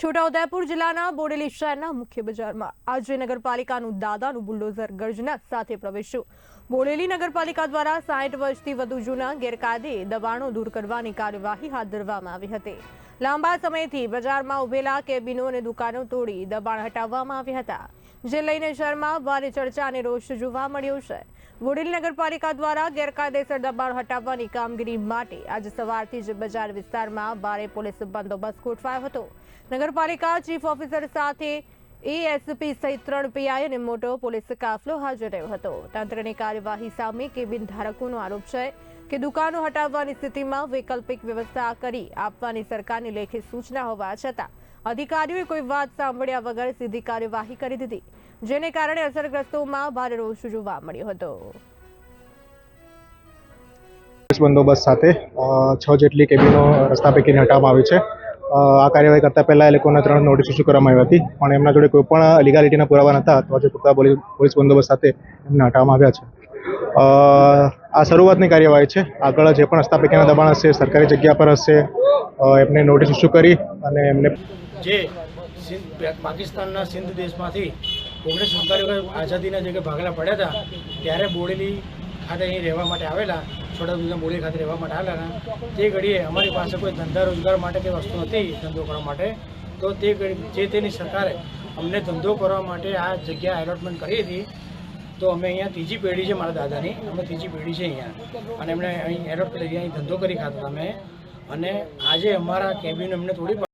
છોટાઉદેપુર જિલ્લાના બોડેલી શહેરના મુખ્ય બજારમાં આજે નગરપાલિકાનું દાદાનું બુલડોઝર ગર્જના સાથે પ્રવેશ્યું. બોડેલી નગરપાલિકા દ્વારા સાઠ વર્ષથી વધુ જૂના ગેરકાયદે દબાણો દૂર કરવાની કાર્યવાહી હાથ ધરવામાં આવી હતી. લાંબા સમયથી બજારમાં ઉભેલા કેબિનો અને દુકાનો તોડી દબાણ હટાવવામાં આવ્યા હતા. જે લઈને શહેરમાં ભારે ચર્ચા અને રોષ જોવા મળ્યો છે. બોડેલી નગરપાલિકા દ્વારા ગેરકાયદેસર દબાણ હટાવવાની કામગીરી માટે આજે સવારથી જ બજાર વિસ્તારમાં ભારે પોલીસ બંદોબસ્ત ગોઠવાયો હતો. નગરપાલિકા ચીફ ઓફિસર સાથે એએસપી સહિત ત્રણ પીઆઈ અને મોટો પોલીસ કાફલો હાજર રહ્યો હતો. તંત્રની કાર્યવાહી સામે કેબિન ધારકોનો આરોપ છે કે દુકાનો હટાવવાની સ્થિતિમાં વૈકલ્પિક વ્યવસ્થા કરી આપવાની સરકારની લેખિત સૂચના હોવા છતાં અધિકારીઓએ કોઈ વાત સાંભળ્યા વગર સીધી કાર્યવાહી કરી દીધી, જેને કારણે અસરગ્રસ્તોમાં ભારે રોષ જોવા મળ્યો હતો. બંદોબસ્ત સાથે છ જેટલી કેબિનો રસ્તા પૈકીને હટાવવામાં આવી છે. આ કાર્યવાહી કરતાં પહેલાં એ લોકોને ત્રણ નોટિસ ઇસ્યુ કરવામાં આવી હતી. પણ એમના જોડે કોઈ પણ લીગાલિટીના પુરાવા નહોતા તો આજે પૂરતા પોલીસ બંદોબસ્ત સાથે એમને હટાવવામાં આવ્યા છે. આ શરૂઆતની કાર્યવાહી છે. આગળ જે પણ રસ્તા પૈકીના દબાણ હશે, સરકારી જગ્યા પર હશે એમને નોટિસ ઇસ્યુ કરી અને એમને જે પાકિસ્તાનના સિંધ દેશમાંથી ઓગણીસ સુડતાલીસ આઝાદીના જે ભાગલા પડ્યા હતા, ત્યારે બોડેલી ખાતે અહીં રહેવા માટે આવેલા છોટાઉદેપુરના બોડેલી ખાતે રહેવા માટે આવેલા તે ઘડીએ અમારી પાસે કોઈ ધંધા રોજગાર માટે કંઈ વસ્તુ નથી ધંધો કરવા માટે. તો તે જે તેની સરકારે અમને ધંધો કરવા માટે આ જગ્યા એલોટમેન્ટ કરી હતી, તો અમે અહીંયા ત્રીજી પેઢી છે મારા દાદાની. અમે ત્રીજી પેઢી છે અહીંયા. અને એમણે અહીં એલોટ કરી અહીં ધંધો કરી ખાતા અમે અને આજે અમારા કેબિન એમને થોડી